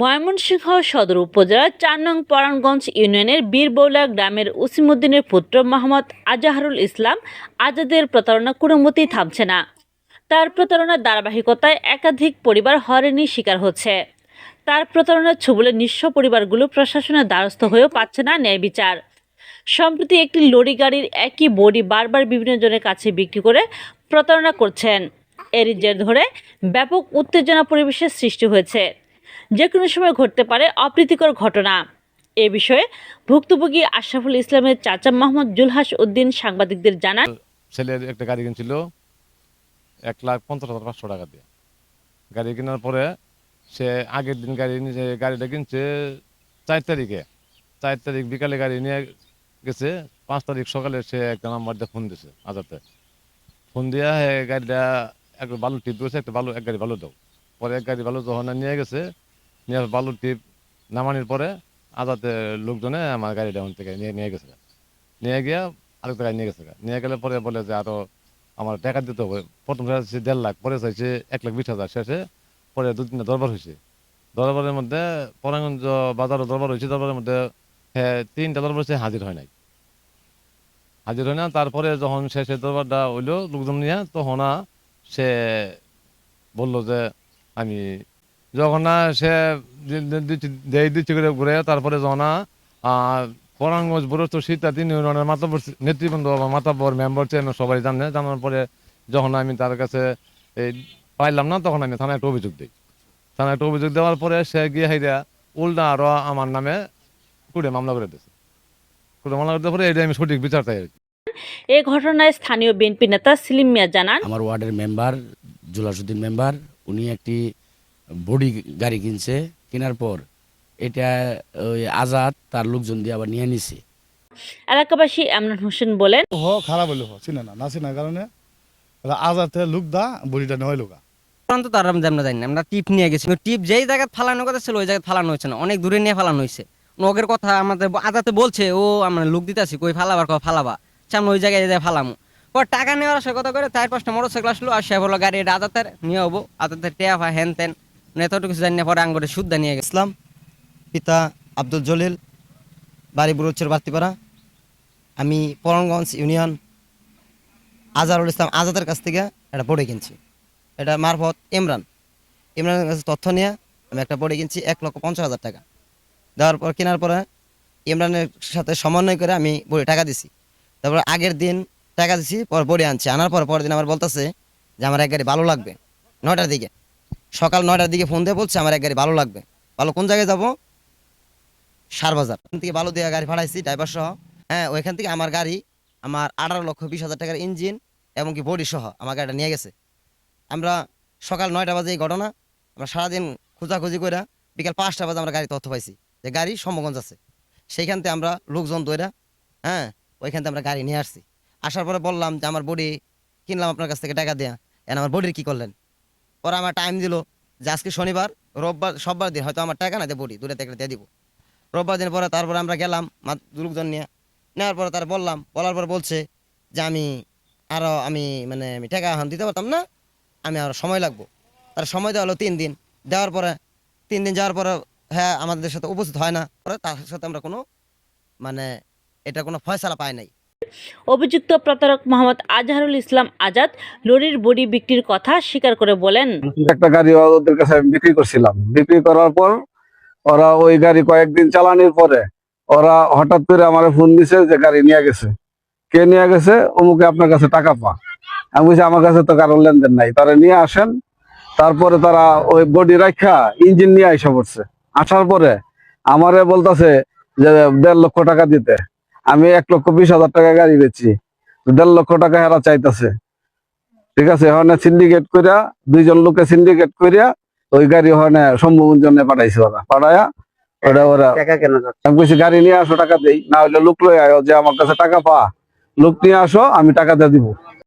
ময়মনসিংহ সদর উপজেলার চার নং পরাণগঞ্জ ইউনিয়নের বীরবৌলা গ্রামের উসিমুদ্দিনের পুত্র মোহাম্মদ আজাহারুল ইসলাম আজাদের প্রতারণা কোনো মতেই থামছে না। তার প্রতারণার ধারাবাহিকতায় একাধিক পরিবার হয়রানির শিকার হচ্ছে। তার প্রতারণার ছবলে নিঃস্ব পরিবারগুলো প্রশাসনের দ্বারস্থ হয়েও পাচ্ছে না ন্যায় বিচার। সম্প্রতি একটি লরি গাড়ির একই বডি বারবার বিভিন্ন জনের কাছে বিক্রি করে প্রতারণা করছেন। এরই জের ধরে ব্যাপক উত্তেজনা পরিবেশের সৃষ্টি হয়েছে। যে কোনো সময় ঘটতে পারে অপ্রীতিকর ঘটনা। এ বিষয়ে ভুক্তভোগী আশরাফুল ইসলামের চাচা মোহাম্মদ জুলহাস উদ্দিন সাংবাদিকদের জানান। ছেলের একটা গাড়ি কিনছিল এক লাখ পঞ্চাশ হাজার পাঁচশো টাকা দিয়ে। গাড়ি কেনার পরে সে আগের দিন গাড়ি নিয়ে গাড়িটা কিনছে চার তারিখে। চার তারিখ বিকালে গাড়ি নিয়ে গেছে, পাঁচ তারিখ সকালে সে একটা নাম্বার দিয়ে ফোন দিছে আজাতে ফোন দিয়া গাড়িটা এক বালু টিপ দিয়েছে, একটা বালু, এক গাড়ি বালু দাও। পরে এক গাড়ি বালু যখন নিয়ে গেছে নিয়ে বালু টিপ নামানোর পরে আজাতে লোকজনে আমার গাড়িটা ওখান থেকে নিয়ে নিয়ে গেছে নিয়ে গিয়া আরেক জায়গায় নিয়ে গেছে নিয়ে গেলে পরে বলে যে আরও আমার টাকা দিতে হবে। প্রথম দেড় লাখ, পরে চাইছে এক লাখ বিশ হাজার। শেষে পরে দু তিনটা দরবার হয়েছে। দরবারের মধ্যে পরাগঞ্জ বাজারও দরবার হয়েছে। দরবারের মধ্যে হ্যাঁ তিনটা দরবার হচ্ছে হাজির হয় নাই। হাজির হয় না। তারপরে যখন শেষে দরবারটা হইল, লোকজন নিয়ে, তখন সে বলল যে, আমি যখন না সে দেই দিচ্ছে করে ঘুরে তারপরে যখন পরাঙ্গজ বুড়স্ত সীতা তিন ইউনিয়নের মাতাবর নেতৃবৃন্দ বা মাতাবর মেম্বার চেয়ারম্যান সবাই জানে জানার পরে যখন আমি তার কাছে এই পাইলাম না তখন আমি থানায় একটা অভিযোগ দিই। থানায় একটা অভিযোগ দেওয়ার পরে সে গিয়ে হাইরা উল্টা আরও আমার নামে কুড়ে মামলা করে দিয়েছে। কুড়ে মামলা করে দেওয়ার পরে এটা আমি সঠিক বিচার চাই আর কি। এ ঘটনায় স্থানীয় বিএনপি নেতা সেলিম মিয়া জানান আমার ওয়ার্ডের মেম্বার জুলাসুদ্দিন মেম্বার উনি একটি বডি গাড়ি কিনছে কেনার পর এটা ওই আজাদ তার লোকজন দিয়ে আবার নিয়ে নিছে। এলাকাবাসী এমরান হোসেন বলেন হ খারাপ হইল হ চিনে না না চিনার কারণে আজাতে লুক দা বড়িটা নেওয়াই লোকা তো তার আমরা আমরা জানি না আমরা টিপ নিয়ে গেছি টিপ যেই জায়গায় ফালানো কথা ছিল ওই জায়গায় ফালানো হয়েছে না অনেক দূরে নিয়ে ফালানো হয়েছে। নগের কথা আমাদের আদাতে বলছে ও আমরা লোক দিতে দিতেছি কই ফালাবার কথা ফালাবা সামনে ওই জায়গায় যায় ফালামু। পর টাকা নেওয়ার আশা কথা করে চার পাঁচটা মোটর সাইকেল আসলো আর সে বলল গাড়ি এটা আদাতের নিয়ে হব আদাতের টেয়া হ্যান তেন এতটুকু জানি না, পরে আঙ্গুরে সুদ্ধা নিয়ে গেছে। ইসলাম, পিতা আব্দুল জলিল, বাড়ি বুড়ুচ্ছের বার্তিপাড়া আমি পরমগঞ্জ ইউনিয়ন, আজারুল ইসলাম আজাদের কাছ থেকে একটা বড়ি কিনছি। এটা মারফত ইমরান। ইমরানের কাছে তথ্য নিয়ে আমি একটা বড়ি কিনছি এক লক্ষ পঞ্চাশ হাজার টাকা। দেওয়ার পর, কেনার পরে ইমরানের সাথে সমন্বয় করে আমি বড়ি টাকা দিছি। তারপর আগের দিন টাকা দিছি, পর বড়ি আনছি। আনার পর পরের দিন আমার বলতেছে যে, আমার এক গাড়ি ভালো লাগবে। নয়টার দিকে। সকাল নয়টার দিকে ফোন দিয়ে বলছে, আমার এক গাড়ি ভালো লাগবে। ভালো কোন জায়গায় যাব? সারবাজার। ওখান থেকে ভালো দিয়ে গাড়ি ভাড়াইছি ড্রাইভার সহ হ্যাঁ ওইখান থেকে আমার গাড়ি আমার আঠারো লক্ষ বিশ হাজার টাকার ইঞ্জিন এবং কি বডি সহ আমার গাড়িটা নিয়ে গেছে। আমরা সকাল নয়টা বাজে এই ঘটনা। আমরা সারাদিন খোঁজাখুঁজি করে বিকাল পাঁচটা বাজে আমরা গাড়ি তথ্য পাইছি যে গাড়ি সম্মগঞ্জ আছে। সেইখান থেকে আমরা লোকজন দইরা হ্যাঁ ওইখান থেকে আমরা গাড়ি নিয়ে আসছি। আসার পরে বললাম যে, আমার বডি কিনলাম আপনার কাছ থেকে টাকা দেয়া। এন আমার বডির কি করলেন? পরে আমার টাইম দিল। যে আজকে শনিবার, রোববার, সববার দিন, হয়তো আমার টাকা না দিয়ে বডি দূরে থেকে দিয়ে দিব। রোববার দিন পরে তারপরে আমরা গেলাম লোকজন নিয়ে। নেওয়ার পরে তার বললাম, বলার পর বলছে যে আমি আরও আমি মানে আমি টাকা এখন দিতে পারতাম না, আমি আরও সময় লাগবো। তার সময় দেওয়া হলো তিন দিন। দেওয়ার পরে, তিন দিন যাওয়ার পরে হ্যাঁ আমাদের সাথে উপস্থিত হয় না। পরে তার সাথে আমরা কোনো মানে এটা কোনো ফয়সালা পাই নাই। অভিযুক্ত প্রতারক মোহাম্মদ আজহারুল ইসলাম আজাদ লরির বডি বিক্রির কথা স্বীকার করে বলেন। একটা গাড়ি ওদের কাছে বিক্রি করছিলাম। বিক্রি করার পর ওরা ওই গাড়ি কয়েকদিন চালানোর পরে ওরা হঠাৎ করে আমার ফোন দিছে যে গাড়ি নিয়ে গেছে। কে নিয়ে গেছে? অমুকে আপনার কাছে টাকা পা। আমি বলছি, আমার কাছে তো কারোর লেনদেন নাই। তারা নিয়ে আসেন। তারপরে তারা ওই বডি রাখা ইঞ্জিন নিয়ে আইসা পড়ছে। আসার পরে আমারে বলতেছে যে দেড় লক্ষ টাকা দিতে। আমি এক লক্ষ বিশ হাজার টাকা গাড়ি বেচি দেড় লক্ষ টাকা হেরা চাইতেছে। ঠিক আছে ওখানে সিন্ডিকেট কইরা দুইজন লোকে সিন্ডিকেট কইরা ওই গাড়ি ওখানে সম্ভব জন্য পাঠাইছে ওরা। পাঠায়া ওরা ওরা আমি কইছি গাড়ি নিয়ে আসো টাকা দেই। না লোক লই আয়ো যে আমার কাছে টাকা পা। লোক নিয়ে আসো আমি টাকা দিয়ে দিব।